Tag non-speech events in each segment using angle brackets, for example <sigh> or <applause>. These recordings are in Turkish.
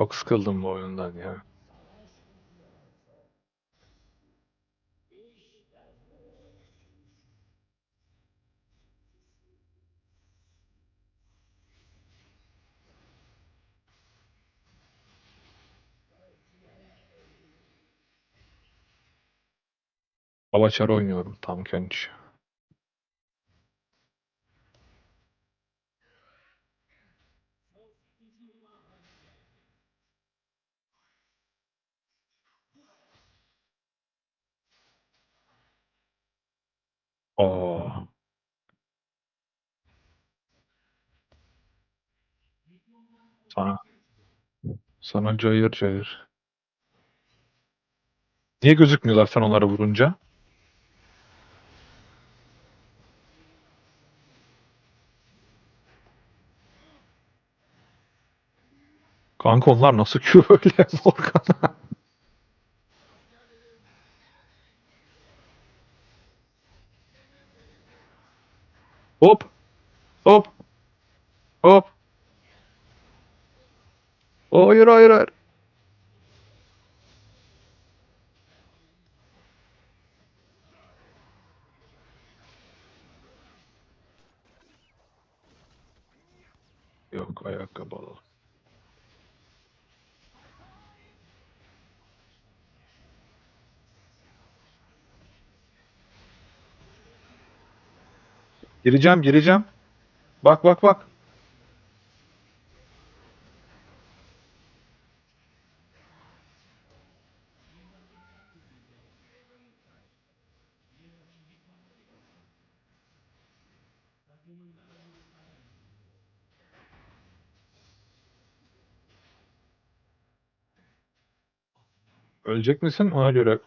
Çok sıkıldım bu oyundan ya. Avaçar oynuyorum tam kenç. Aa. Sana. Sana cayır cayır. Niye gözükmüyorlar sen onları vurunca? Kanka onlar nasıl Q öyle <laughs> Morgana? Hop. Hop. Hop. Hayır hayır hayır. Yok ayakkabı alalım. Gireceğim gireceğim. Bak bak bak. Ölecek misin ona göre.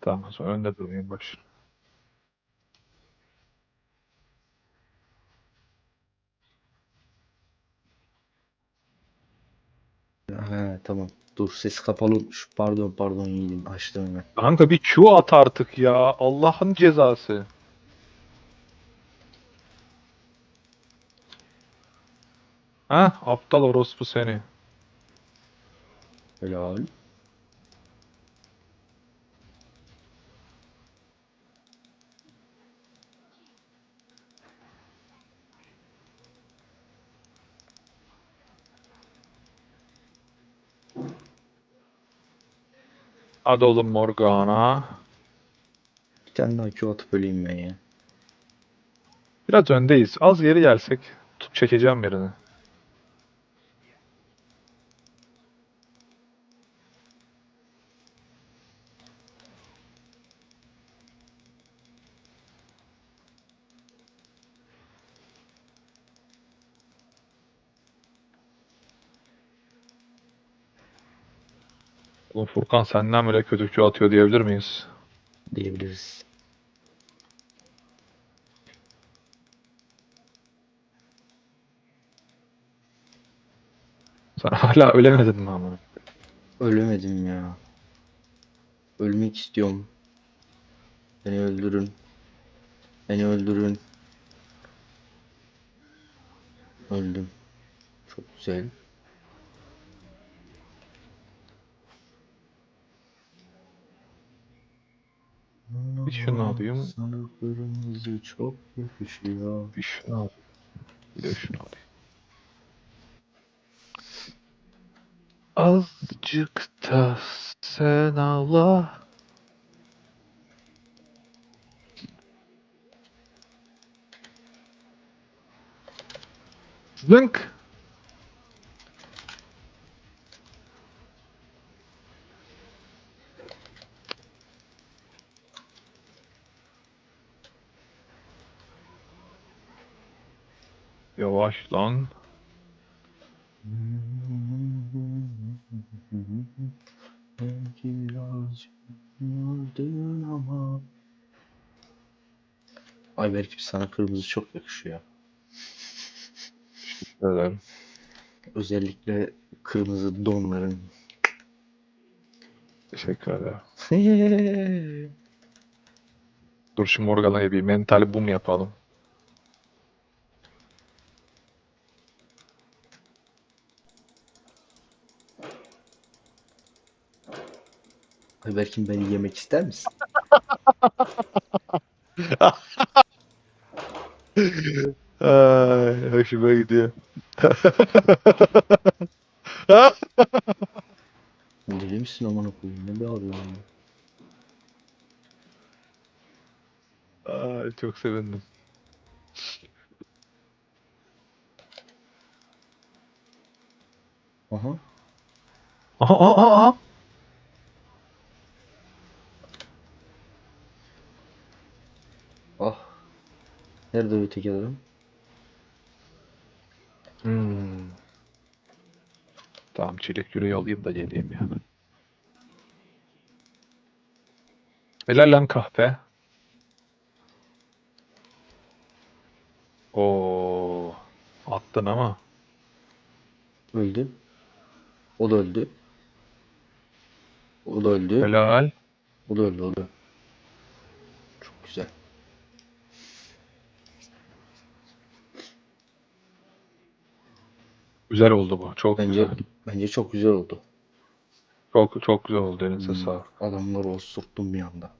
Tamam sonra önde durmayayım baş. Tamam. Dur ses kapalı olmuş. Pardon pardon yiğidim. Açtım hemen. Kanka bir Q at artık ya. Allah'ın cezası. Ha aptal orospu seni. Helal. Hadi oğlum Morgana. Bir tane daha Q atıp öleyim ben ya. Biraz öndeyiz. Az geri gelsek tut çekeceğim birini. Oğlum Furkan senden bile kötü Q atıyor diyebilir miyiz? Diyebiliriz. Sen hala ölemedin mi ama? Ölemedim ya. Ölmek istiyorum. Beni öldürün. Beni öldürün. Öldüm. Çok güzel. Bir şunu alayım. Sana kırmızı çok yakışıyor. Bir şunu al. Bir de şunu alayım. Azıcık da sen ağla. Zınk. Yavaş lan. Belki birazcık gördün ama Ayberk sana kırmızı çok yakışıyor. Ederim. Özellikle kırmızı donların. Teşekkür ederim. <laughs> Dur şu Morgana'ya bir mental boom yapalım. Ayberk'im beni yemek ister misin? <laughs> Ay, hoşuma gidiyor. Deli misin aman koyayım? Ne bağırıyorsun ya? Ay, çok sevindim. Aha. Aha, aha, aha. Nerede öteki adam? Hmm. Tamam çilek yüreği alayım da geleyim ya. Helal lan kahpe. Oo, attın ama. Öldü. O da öldü. O da öldü. Helal. O da öldü. O da. Çok güzel. Güzel oldu bu. Çok Bence güzel. bence çok güzel oldu. Çok çok güzel oldu. Elinize Hmm, sağlık. Adamları osurttum bir anda.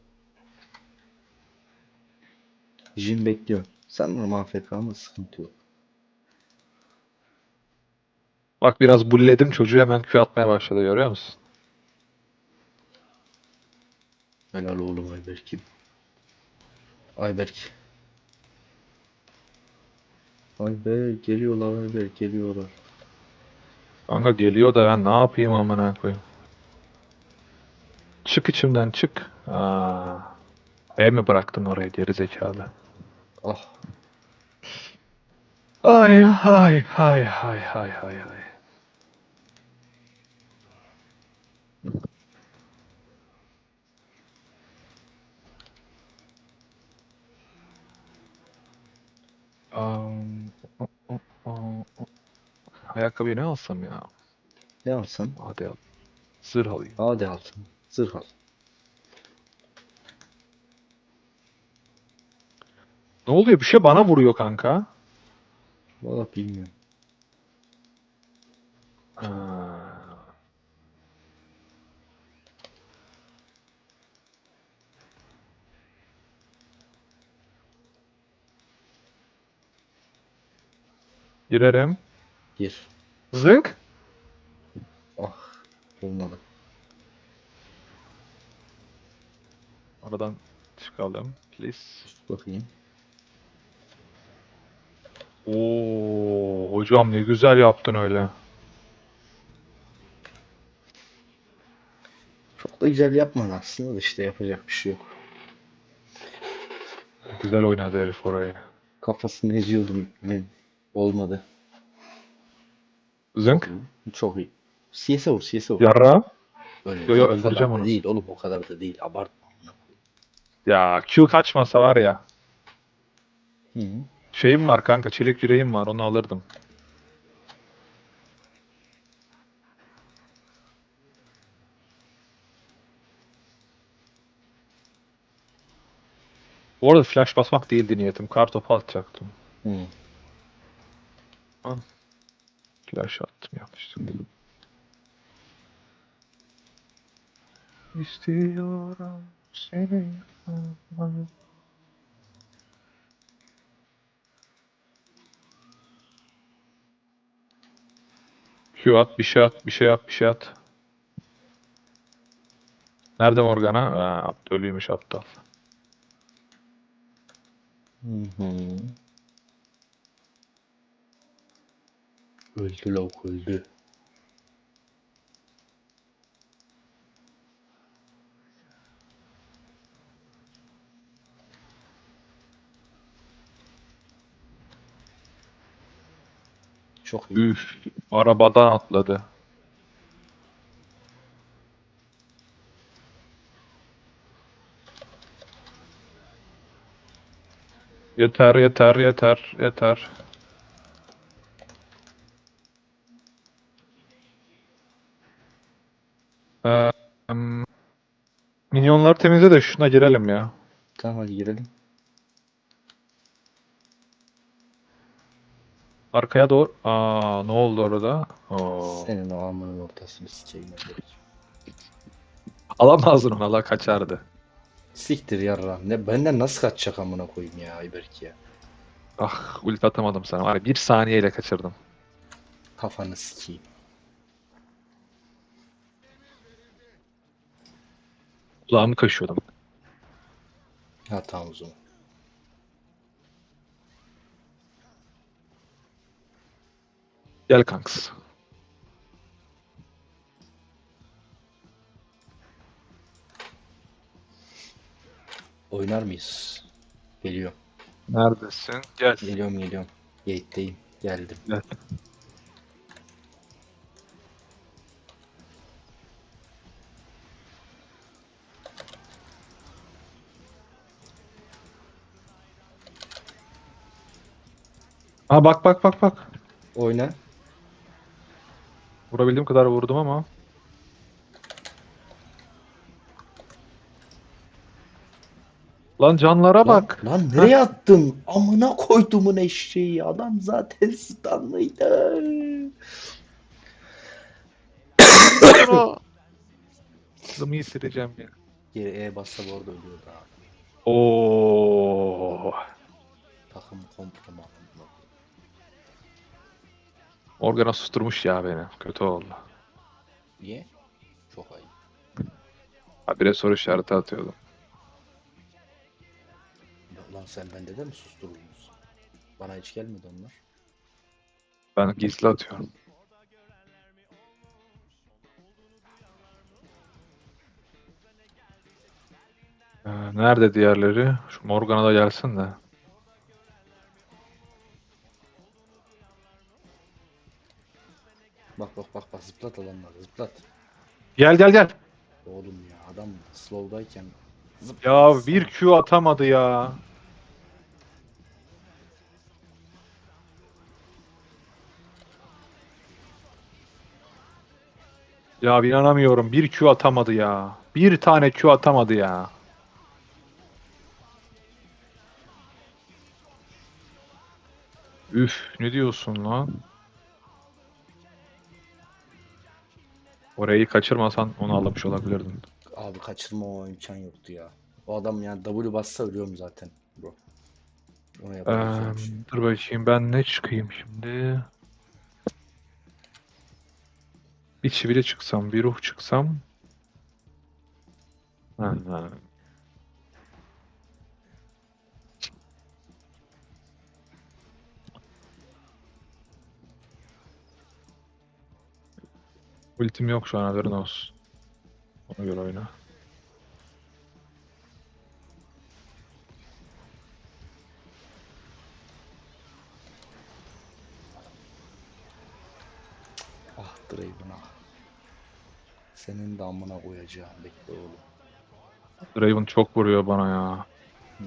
Jin bekliyor. Sanırım AFK ama sıkıntı yok. Bak biraz bulledim çocuğu hemen Q atmaya başladı görüyor musun? Helal oğlum Ayberk'im. Ayberk. Ayberk geliyorlar Ayberk geliyorlar. Kanka geliyor da ben ne yapayım amına koyayım. Çık içimden çık. Aa. E mi bıraktın oraya geri zekalı? Ah Ay hay hay hay hay hay hay. Am, o- o- o- o- Ayakkabıyı ne alsam ya? ne alsan? Hadi al. Zırh alayım. Hadi alsın. Zırh al. Ne oluyor? Bir şey bana vuruyor kanka. Valla bilmiyorum. Ha. Girerim. Gir. Zınk. Ah olmadı. Aradan çıkalım. Please. Bakayım. Oo, hocam ne güzel yaptın öyle. Çok da güzel yapmadı aslında da işte yapacak bir şey yok. Güzel oynadı herif orayı. Kafasını eziyordum. Olmadı. Zınk. Çok iyi. CS'e vur CS'e vur. Yarra. Öyle Yo, yo, o kadar öldüreceğim da onu. Değil oğlum o kadar da değil. Abartma. Ya Q kaçmasa var ya. Hı -hı. Şeyim var kanka. Çelik yüreğim var. Onu alırdım. Bu arada flash basmak değildi niyetim. Kartopu atacaktım. Hı. Flash attım yanlışlıkla. İstiyorum seni. Q at, bir şey at, bir şey at, bir şey at. Nerede Morgana? Ha, ölüymüş aptal. Hı hı. Öldü lavuk öldü. Çok iyi. Üf, arabadan atladı. Yeter, yeter, yeter, yeter. Temizle de şuna girelim ya. Tamam hadi girelim. Arkaya doğru. Aa, ne oldu orada? Oo. Senin o amının ortasını sikeyim. Alamazdın onu Allah kaçardı. Siktir yarra. Ne benden nasıl kaçacak amına koyayım ya Ayberk ya. Ah ulti atamadım sana. Ya bir saniyeyle kaçırdım. Kafanı sikeyim. Kulağımı kaşıyordum. Ha tamam o zaman. Gel kanks. Oynar mıyız? Geliyorum. Neredesin? Gel. Geliyorum geliyorum. Gate'deyim. Geldim. Gel. Ha bak bak bak bak. Oyna. Vurabildiğim kadar vurdum ama. Lan canlara Lan, bak. lan nereye attın? Amına koydumun eşeği. Adam zaten stunlıydı. Kızımı hissedeceğim ya. Geri E bassa bu arada ölüyordu abi. Oo. Takım komple mahvoldu. Organa susturmuş ya beni. Kötü oldu. Niye? Çok ayıp. Habire soru işareti atıyordum. Lan sen bende de mi susturuldunuz? Bana hiç gelmedi onlar. Ben gizli atıyorum. Ee, nerede diğerleri? Şu Morgana da gelsin de. Bak bak bak bak zıplat adamları zıplat. Gel gel gel. Oğlum ya adam slow'dayken zıplat. Ya bir Q atamadı ya. Ya inanamıyorum. Bir Q atamadı ya. Bir tane Q atamadı ya. Üf, ne diyorsun lan? Orayı kaçırmasan onu alamış olabilirdin. Abi kaçırma o imkan yoktu ya. O adam yani W bassa ölüyorum zaten bro. Ona şey. dur bakayım ben ne çıkayım şimdi? Bir çivile çıksam, bir ruh çıksam. Ha, ha. Ultim yok şu an haberin olsun. Ona göre oyna. Ah Draven ah. Senin de amına koyacağım bekle oğlum. Draven çok vuruyor bana ya. Hmm.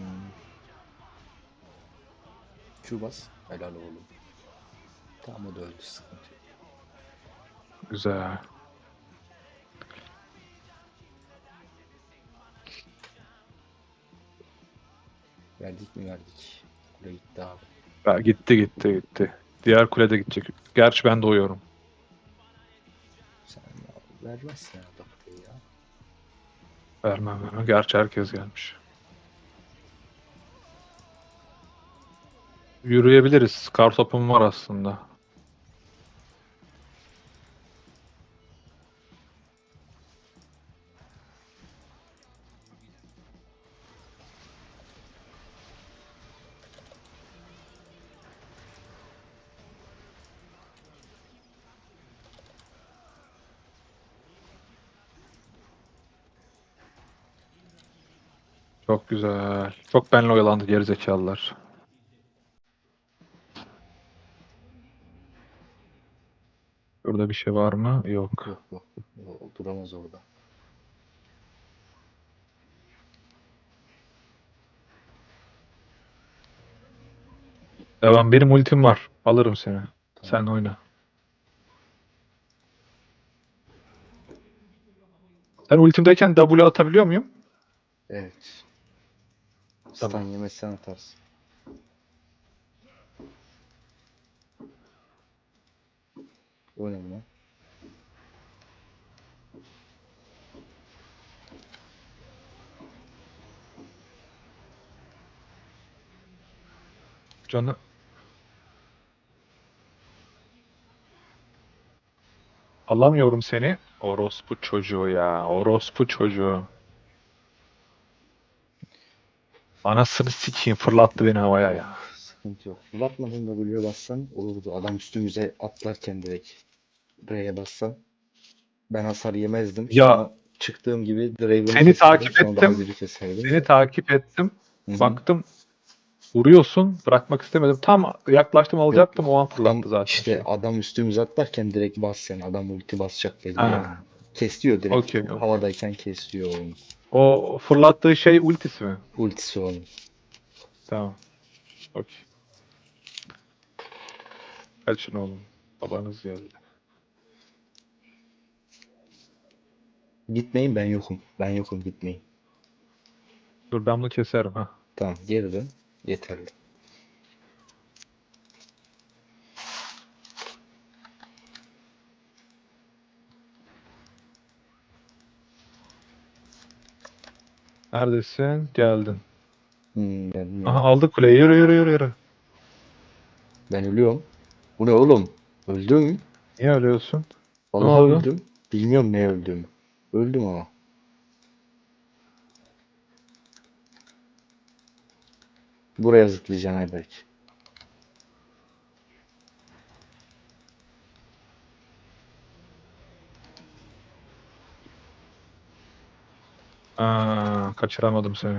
Q bas. Helal oğlum. Tamam o da öldü sıkıntı yok. Güzel. Verdik mi verdik. Kule gitti abi. Ya gitti gitti gitti. Diğer kule de gidecek. Gerçi ben de uyuyorum. Sen ya, vermezsin ya. Vermem vermem. Gerçi herkes gelmiş. Yürüyebiliriz. Kar topum var aslında. Çok güzel. Çok benle oyalandı gerizekalılar. Burada bir şey var mı? Yok. Yok yok. O, duramaz orada. Devam. Benim ultim var. Alırım seni. Sen oyna. Sen ultimdeyken W atabiliyor muyum? Evet. Tamam. Stan yemesi sen atarsın. O ne lan? Canı Alamıyorum seni. Orospu çocuğu ya. Orospu çocuğu. Anasını sikeyim fırlattı beni havaya ya. Sıkıntı yok. Fırlatmadın da Blue'ya bassan olurdu. Adam üstümüze atlarken direkt R'ye bassan ben hasar yemezdim. Ya- Sonra çıktığım gibi Draven'ı Seni takip ettim. Seni takip ettim. Baktım vuruyorsun. Bırakmak istemedim. Tam yaklaştım alacaktım. O an Adam fırlattı zaten. işte adam üstümüze atlarken direkt bas yani. Adam ulti basacak belli Ha. yani. Kesiyor direkt. Okey. Havadayken kesiyor onu. O fırlattığı şey ultisi mi? Ultisi onun. Tamam. Okey. Kaçın oğlum. Babanız geldi. Gitmeyin ben yokum. Ben yokum gitmeyin. Dur ben bunu keserim ha. Tamam geri dön. Yeterli. Neredesin? Geldin. Hmm, ben, Aha aldık kuleyi. Yürü yürü yürü yürü. ben ölüyorum. Bu ne oğlum? Öldüm. Niye ölüyorsun? Vallahi oldu? öldüm. Bilmiyorum ne öldüm. Öldüm ama. Buraya zıplayacaksın Ayberk. Aa, kaçıramadım seni.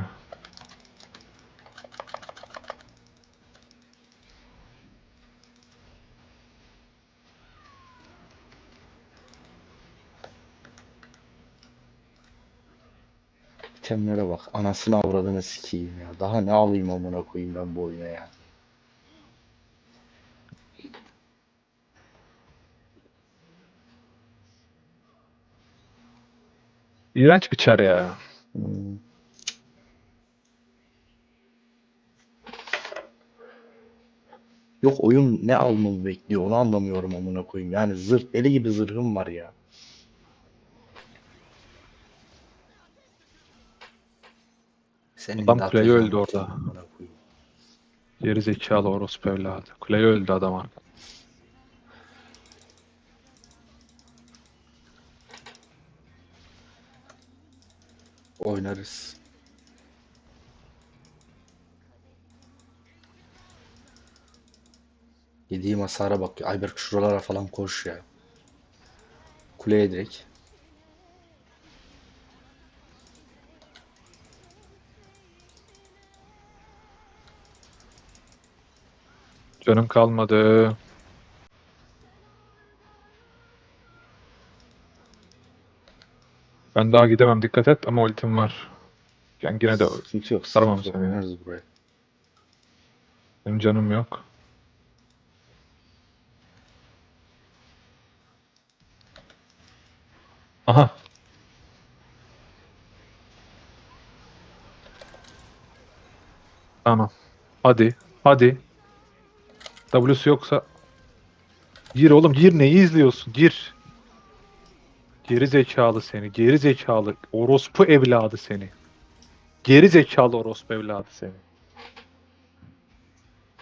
İtemlere bak. Anasını avradını sikeyim ya. Daha ne alayım amına koyayım ben bu oyuna ya. İğrenç bir çar ya. Hmm. Yok oyun ne almamı bekliyor onu anlamıyorum amına koyayım. Yani zırh deli gibi zırhım var ya. Senin Adam kuleyi öldü orada. Geri zekalı orospu evladı. Kuleye öldü adam arka. Oynarız. Yediğim hasara bak. Ayberk şuralara falan koş ya. Kuleye direkt. Canım kalmadı. Ben daha gidemem dikkat et ama ultim var. Yani yine de Sıkıntı yok. Sıkıntı seni yok. ya. Oynarız buraya. benim canım yok. Aha. Tamam. Hadi. Hadi. W'su yoksa Gir oğlum gir neyi izliyorsun? Gir. Geri zekalı seni. Geri zekalı. Orospu evladı seni. Geri zekalı orospu evladı seni.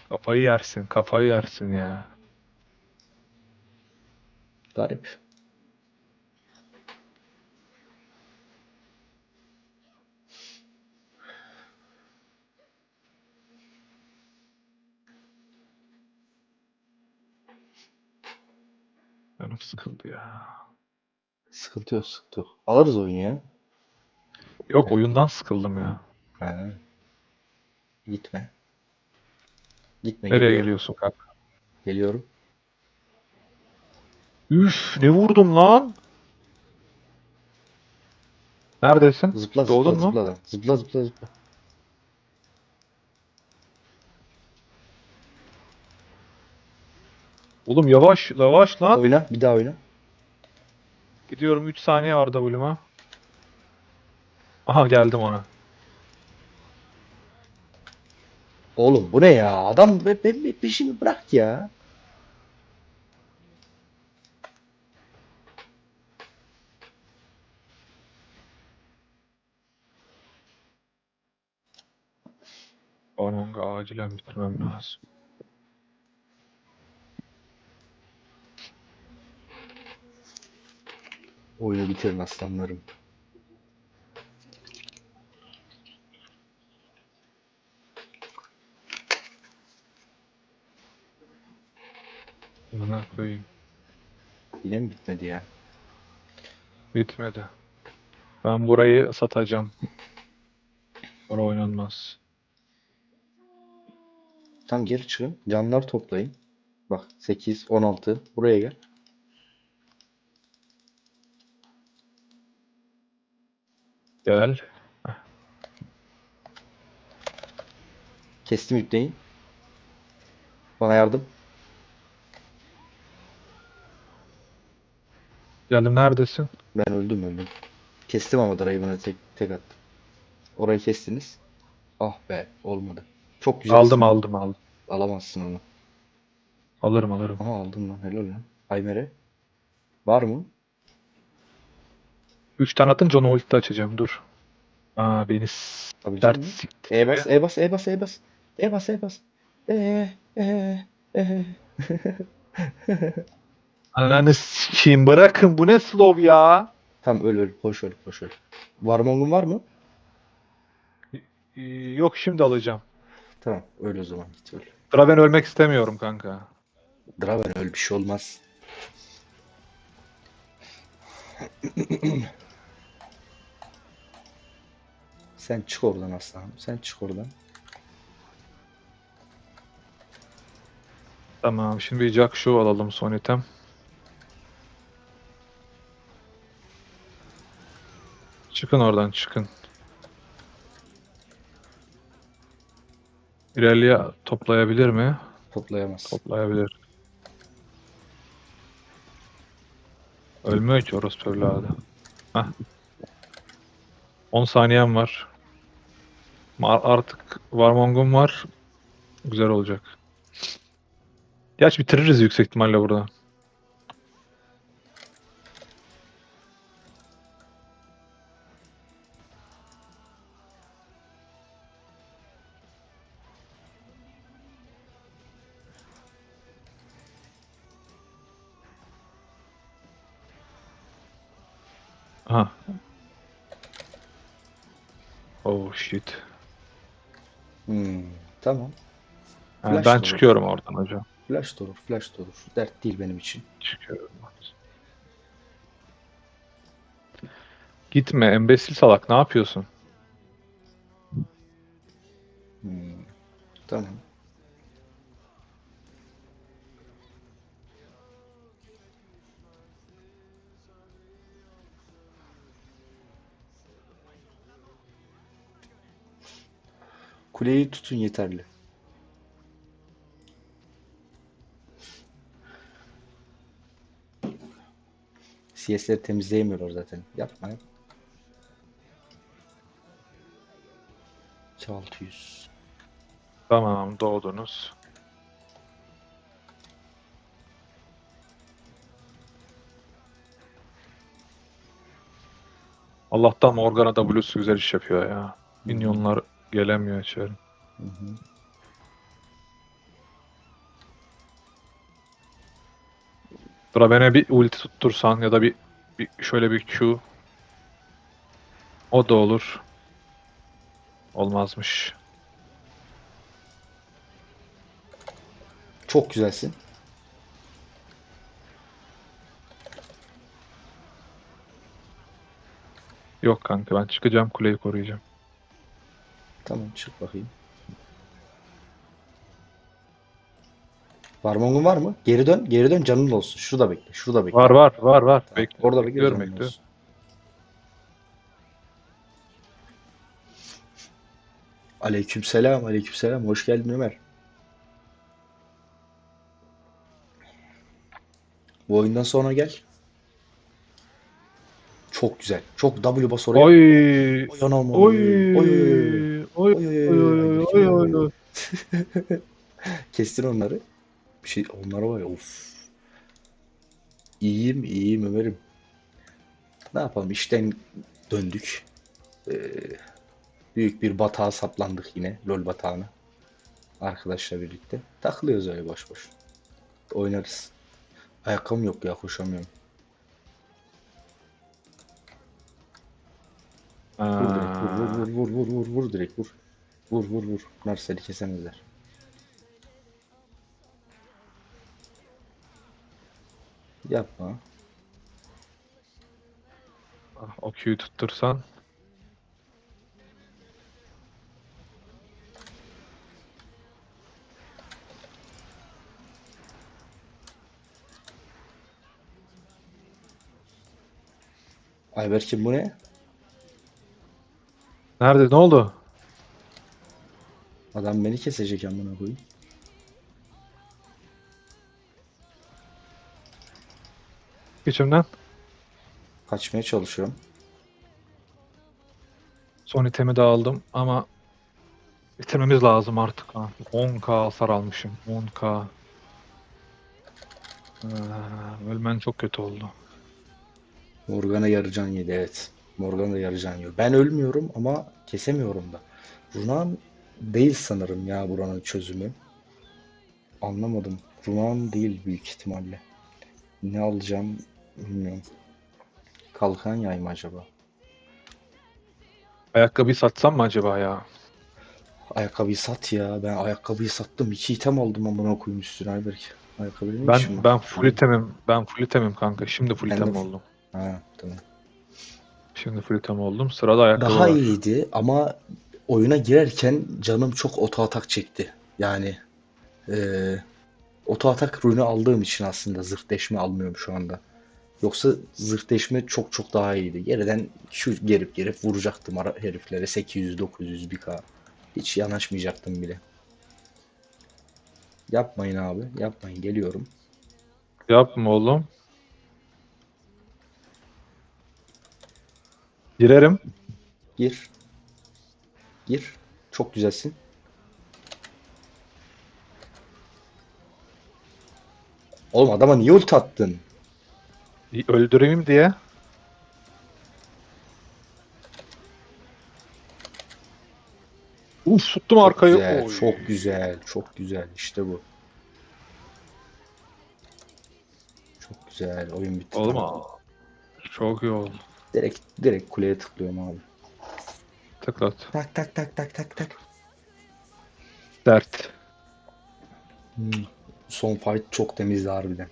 Kafayı yersin. Kafayı yersin ya. Garip. Canım sıkıldı ya. Sıkıntı yok, sıkıntı yok. Alırız oyunu ya. Yok oyundan sıkıldım ya. He. Gitme. Gitme. Nereye geliyorum. geliyorsun kanka? Geliyorum. Üf ne vurdum lan? Neredesin? Zıpla zıpla Doğdun mu? zıpla. Zıpla zıpla zıpla. Oğlum yavaş yavaş lan. Oyna. Bir daha oyna. Gidiyorum 3 saniye var W'ma. Aha geldim ona. Oğlum bu ne ya? Adam be, be, be- peşimi bırak ya. Onun acilen bitirmem lazım. Oyunu bitirin aslanlarım. Buna koyayım. Yine mi bitmedi ya? Bitmedi. Ben burayı satacağım. Bura oynanmaz. Tam geri çıkın. Canlar toplayın. Bak 8, 16. Buraya gel. Gel. Kestim yükleyin. Bana yardım. Geldim neredesin? Ben öldüm öldüm. Kestim ama Draven'ı tek, tek attım. Orayı kestiniz. Ah be olmadı. Çok güzel. Aldım aldım aldım. Alamazsın onu. Alırım alırım. Aha aldın lan helal lan. Aymere. Var mı? 3 tane atınca onu ulti açacağım dur. Aa beni Tabii dert canım. sikti. E bas, E bas, E bas, E bas. E bas, E bas. E, e, e. <laughs> Ananı sikeyim bırakın bu ne slow ya. Tamam öl öl. Hoş öl, hoş öl. Varmongun var mı? Ee, Yok şimdi alacağım. Tamam öl o zaman git öl. Sıra ben ölmek istemiyorum kanka. Draven öl bir şey olmaz. <clears throat> Sen çık oradan aslanım. Sen çık oradan. Tamam şimdi bir Jack Show alalım son item. Çıkın oradan çıkın. İlerliye toplayabilir mi? Toplayamaz. Toplayabilir. Ölmüyor ki evladı. Heh. 10 saniyem var. Artık Warmong'um var. Güzel olacak. Gerçi bitiririz yüksek ihtimalle burada. Aha. Oh shit. Hmm, tamam. Flash ben olur. çıkıyorum oradan hocam. Flash da olur, flash da olur. Dert değil benim için. Çıkıyorum. Gitme embesil salak ne yapıyorsun? Hmm, tamam. Kuleyi tutun yeterli. CS'leri temizleyemiyorlar zaten. Yapma yap. 600. Tamam doğdunuz. Allah'tan Morgana W'su güzel iş yapıyor ya. Minyonlar gelemiyor içeri. Hı hı. Draven'e bir ulti tuttursan ya da bir, bir şöyle bir Q. O da olur. Olmazmış. Çok güzelsin. Yok kanka ben çıkacağım kuleyi koruyacağım. Tamam çık bakayım. Varmongun var mı? Geri dön. Geri dön canın olsun. Şurada bekle. Şurada bekle. Var var var var. Tamam, Bekle. Orada bekle bekliyorum canın bekliyorum. olsun. Aleykümselam, aleykümselam. Hoş geldin Ömer. Bu oyundan sonra gel. Çok güzel. Çok W bas oraya. Oy. Oy Oy. oy, oy, Oy. Oy. oy, Oy. oy, Oy. Oy. Oy. Kestin onları. Bir şey onlara var ya of. İyiyim, iyiyim Ömer'im. Ne yapalım? İşten döndük. Ee, büyük bir batağa saplandık yine. LoL batağına. Arkadaşla birlikte. Takılıyoruz öyle boş boş. Oynarız. Ayakkabım yok ya koşamıyorum. Vur direkt vur Aa, vur vur vur vur vur direkt vur. Vur vur vur. Bunlar seni kesemezler. Yapma. o Q'yu tuttursan. Ayberk'im bu ne? Nerede? Ne oldu? Adam beni kesecek amına koyayım. İçimden. Kaçmaya çalışıyorum. Son itemi de aldım ama bitirmemiz lazım artık. Ha. 10k hasar almışım. 10k. Ee, ölmen çok kötü oldu. Morgana yarıcan yedi evet. Morgana da yarıcan yiyor. Ben ölmüyorum ama kesemiyorum da. Runan değil sanırım ya buranın çözümü. Anlamadım. Runan değil büyük ihtimalle. Ne alacağım bilmiyorum. Kalkan yay mı acaba? Ayakkabıyı satsam mı acaba ya? Ayakkabıyı sat ya. Ben ayakkabıyı sattım. İki item aldım amına koyayım üstüne Ayberk. İşim Ben ben full itemim. Ben full itemim kanka. Şimdi full Ben de item full- oldum. Ha tamam. Şimdi full item oldum. Sırada ayakkabı Daha var. iyiydi ama oyuna girerken canım çok oto atak çekti. Yani eee oto atak rünü aldığım için aslında zırh deşme almıyorum şu anda. Yoksa zırh deşme çok çok daha iyiydi. Geriden şu gerip gerip vuracaktım heriflere 800 900 1k. Hiç yanaşmayacaktım bile. Yapmayın abi, yapmayın. Geliyorum. Yapma oğlum. Girerim. Gir. Gir. Çok güzelsin. Oğlum adama niye ulti attın? Öldüreyim diye. Uf tuttum arkayı. güzel, Oy. çok güzel, çok güzel. İşte bu. Çok güzel. Oyun bitti. Oğlum aa, Çok iyi oldu. Direkt direkt kuleye tıklıyorum abi. Tıklat. Tak tak tak tak tak tak. Dert. Hmm. Son fight çok temizdi harbiden.